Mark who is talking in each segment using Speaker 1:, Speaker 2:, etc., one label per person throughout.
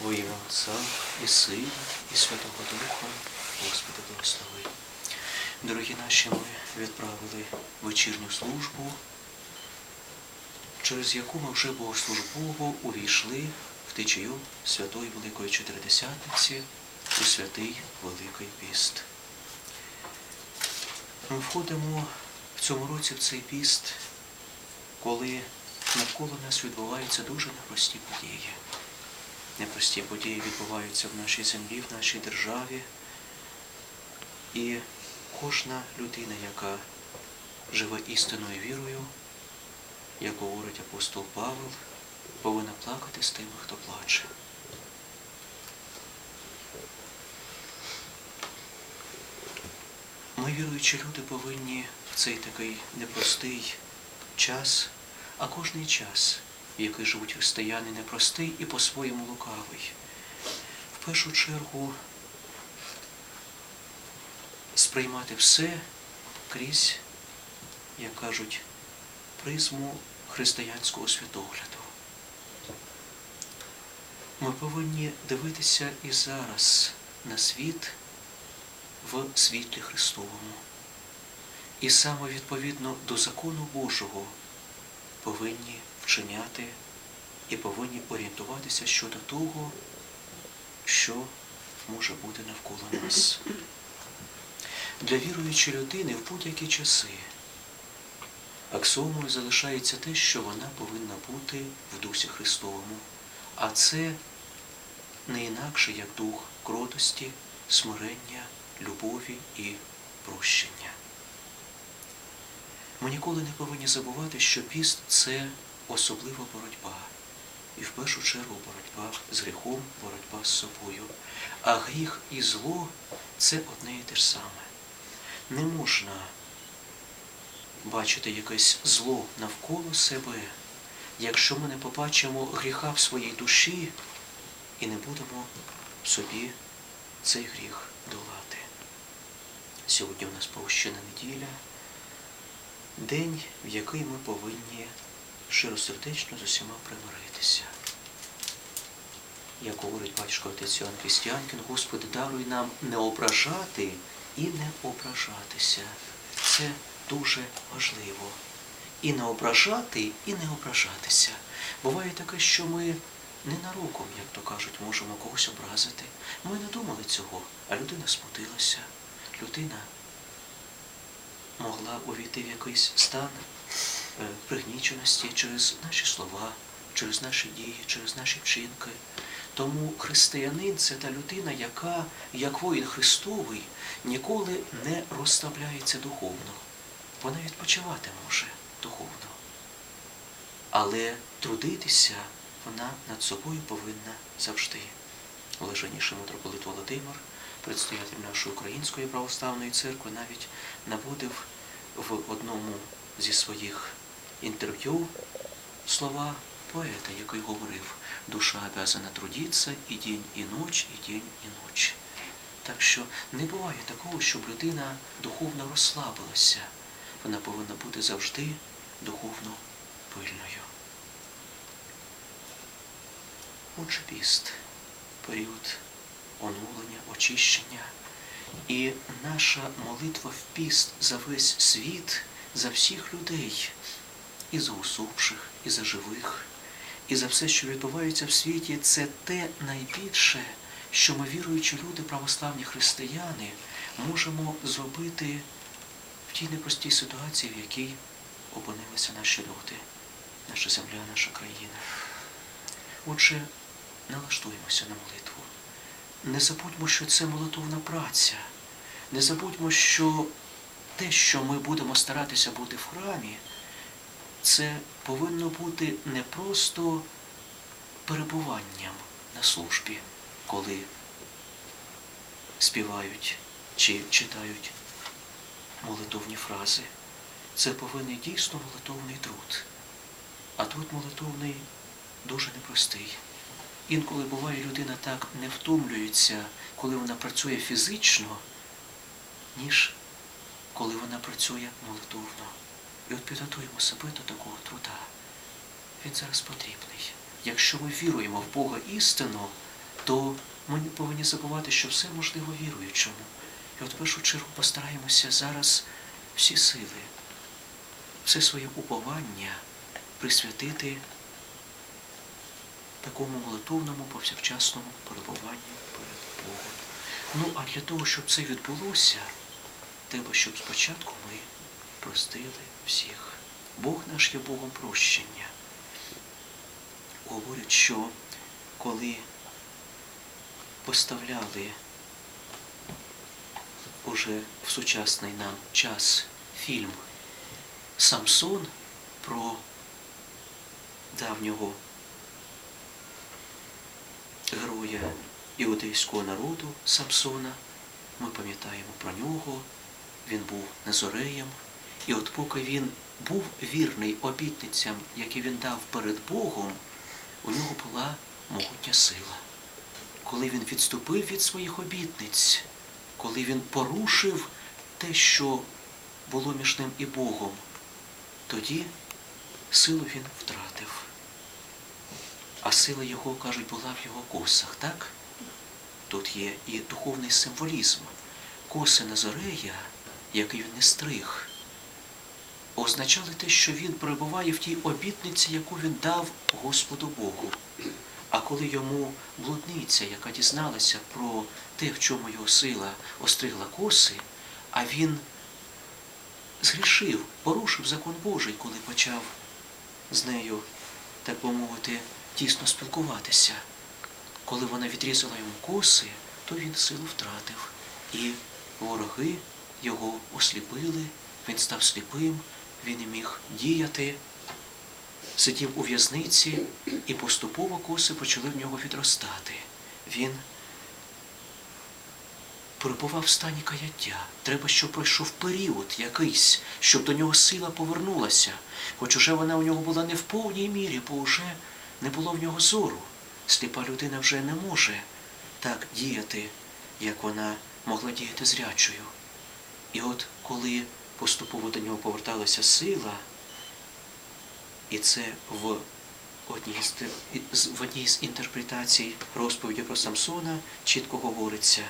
Speaker 1: Во ім'я Отця і Сина, і Святого Духа, Господи благослови. Дорогі наші, ми відправили вечірню службу, через яку ми вже богослужбово увійшли в течію Святої Великої Чотиридесятниці у святий Великий Піст. Ми входимо в цьому році в цей піст, коли навколо нас відбуваються дуже непрості події. Непрості події відбуваються в нашій землі, в нашій державі. І кожна людина, яка живе істинною вірою, як говорить апостол Павел, повинна плакати з тими, хто плаче. Ми, віруючі люди, повинні в цей такий непростий час, а кожний час, в який живуть християни, непростий і по-своєму лукавий. В першу чергу сприймати все крізь, як кажуть, призму християнського світогляду. Ми повинні дивитися і зараз на світ в світлі Христовому. І саме відповідно до закону Божого повинні вчиняти і повинні орієнтуватися щодо того, що може бути навколо нас. Для віруючої людини в будь-які часи аксіомою залишається те, що вона повинна бути в Дусі Христовому. А це не інакше, як дух кротості, смирення, любові і прощення. Ми ніколи не повинні забувати, що піст це особлива боротьба. І в першу чергу боротьба з гріхом, боротьба з собою. А гріх і зло це одне і те ж саме. Не можна бачити якесь зло навколо себе, якщо ми не побачимо гріха в своїй душі і не будемо собі цей гріх долати. Сьогодні у нас повщена неділя, день, в який ми повинні щиросердечно з усіма примиритися. Як говорить батюшка отець Іоанн Крістіанкін, Господи, даруй нам не ображати і не ображатися. Це дуже важливо. І не ображати, і не ображатися. Буває таке, що ми ненароком, як то кажуть, можемо когось образити. Ми не думали цього, а людина смутилася. Людина могла увійти в якийсь стан пригніченості через наші слова, через наші дії, через наші вчинки. Тому християнин це та людина, яка, як воїн Христовий, ніколи не розставляється духовно. Вона відпочивати може духовно. Але трудитися вона над собою повинна завжди. Блаженніший митрополит Володимир, предстоятель нашої Української православної церкви, навіть наводив в одному зі своїх інтерв'ю слова поета, який говорив, душа обязана трудитися і день, і ніч, і день, і ніч. Так що не буває такого, щоб людина духовно розслабилася. Вона повинна бути завжди духовно пильною. Отже, піст, період оновлення, очищення. І наша молитва в піст за весь світ, за всіх людей, і за усопших, і за живих, і за все, що відбувається в світі, це те найбільше, що ми, віруючі люди, православні християни, можемо зробити в тій непростій ситуації, в якій опинилися наші люди, наша земля, наша країна. Отже, налаштуємося на молитву. Не забудьмо, що це молитовна праця. Не забудьмо, що те, що ми будемо старатися бути в храмі, це повинно бути не просто перебуванням на службі, коли співають чи читають молитовні фрази. Це повинен дійсно молитовний труд. А труд молитовний дуже непростий. Інколи буває, людина так не втомлюється, коли вона працює фізично, ніж коли вона працює молитовно. І от підготуємо себе до такого труда. Він зараз потрібний. Якщо ми віруємо в Бога істину, то ми не повинні забувати, що все можливо віруючому. І от в першу чергу постараємося зараз всі сили, все своє уповання присвятити такому молитовному повсякчасному перебуванню перед Богом. Ну, а для того, щоб це відбулося, треба, щоб спочатку ми простили всіх. Бог наш є Богом прощення. Говорять, що коли поставляли уже в сучасний нам час фільм Самсон про давнього героя іудейського народу Самсона. Ми пам'ятаємо про нього. Він був Незореєм. І от поки він був вірний обітницям, які він дав перед Богом, у нього була могутня сила. Коли він відступив від своїх обітниць, коли він порушив те, що було між ним і Богом, тоді силу він втратив. А сила його, кажуть, була в його косах, так? Тут є і духовний символізм. Коси Назарея, який він не стриг, означали те, що він перебуває в тій обітниці, яку він дав Господу Богу. А коли йому блудниця, яка дізналася про те, в чому його сила остригла коси, а він згрішив, порушив закон Божий, коли почав з нею, так би мовити, тісно спілкуватися. Коли вона відрізала йому коси, то він силу втратив. І вороги його осліпили, він став сліпим, він не міг діяти, сидів у в'язниці, і поступово коси почали в нього відростати. Він перебував в стані каяття. Треба, щоб пройшов період якийсь, щоб до нього сила повернулася. Хоч уже вона у нього була не в повній мірі, бо вже не було в нього зору. Сліпа людина вже не може так діяти, як вона могла діяти зрячою. І от коли поступово до нього поверталася сила, і це в одній з, в одній з інтерпретацій розповіді про Самсона чітко говориться.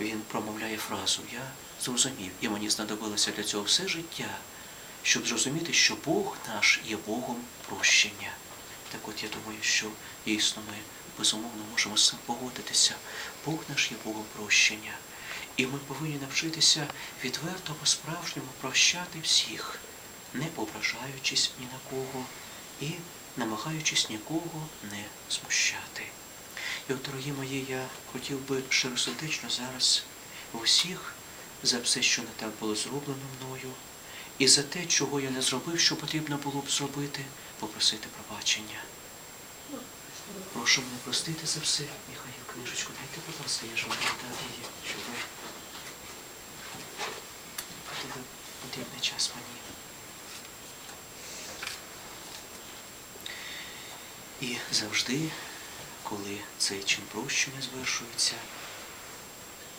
Speaker 1: Він промовляє фразу Я зрозумів, і мені знадобилося для цього все життя, щоб зрозуміти, що Бог наш є Богом прощення. Так от я думаю, що дійсно ми безумовно можемо з цим погодитися. Бог наш є Богом прощення. І ми повинні навчитися відверто по-справжньому прощати всіх, не ображаючись ні на кого і намагаючись нікого не смущати. І от, дорогі мої, я хотів би щиросердечно зараз усіх за все, що не так було зроблено мною, і за те, чого я не зробив, що потрібно було б зробити, попросити пробачення. Прошу мене простити за все. Михайло, книжечку дайте, будь ласка, я ж вам дав її, щоб ви потрібний час мені. І завжди, коли цей чин прощення звершується,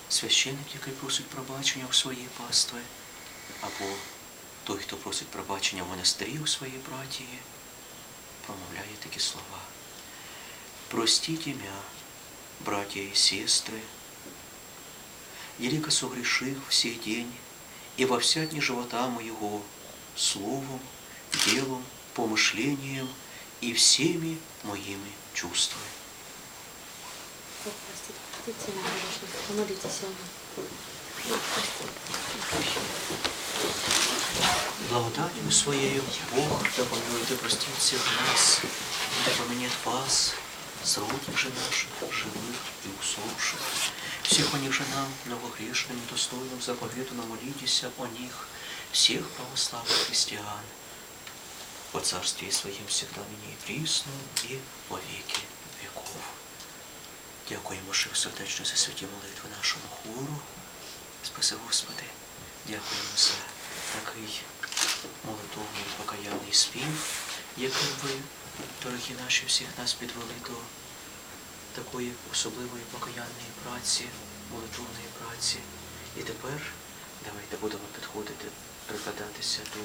Speaker 1: священник, який просить пробачення у своїй пастви, або той, хто просить пробачення в монастирі у своїй братії, промовляє такі слова. Простите мя, братья и сестры, Елико согрешил в сей день, и во вся дни живота моего словом, делом, помышлением и всеми моими чувствами.
Speaker 2: Бог простит. Простите нам, грешных. Помолитесь о нас.
Speaker 1: Благодатью Своею Бог да помилует и простит всех нас, да поменет вас, сродных же наших, живых и усопших. Всех о них же нам, многогрешным и достойным заповеду молитесь о них, всех православных христиан, по царстве Своем всегда ныне и присно, и во веки веков. Дякуємо ще сердечно за святі молитви нашому хору. Спаси Господи, дякуємо за такий молитовний покаянний спів, який ви, дорогі наші, всіх нас підвели до такої особливої покаянної праці, молитовної праці. І тепер давайте будемо підходити, прикладатися до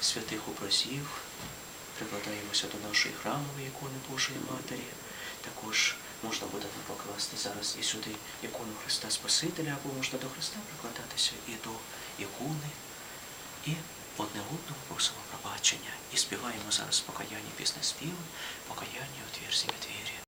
Speaker 1: святих образів, прикладаємося до нашої храмової ікони Божої Матері. Також можна буде покласти зараз і сюди ікону Христа Спасителя, або можна до Христа прикладатися і до ікони. І одне одному просимо пробачення. І співаємо зараз покаяння пісне співи, покаяння у двір двері.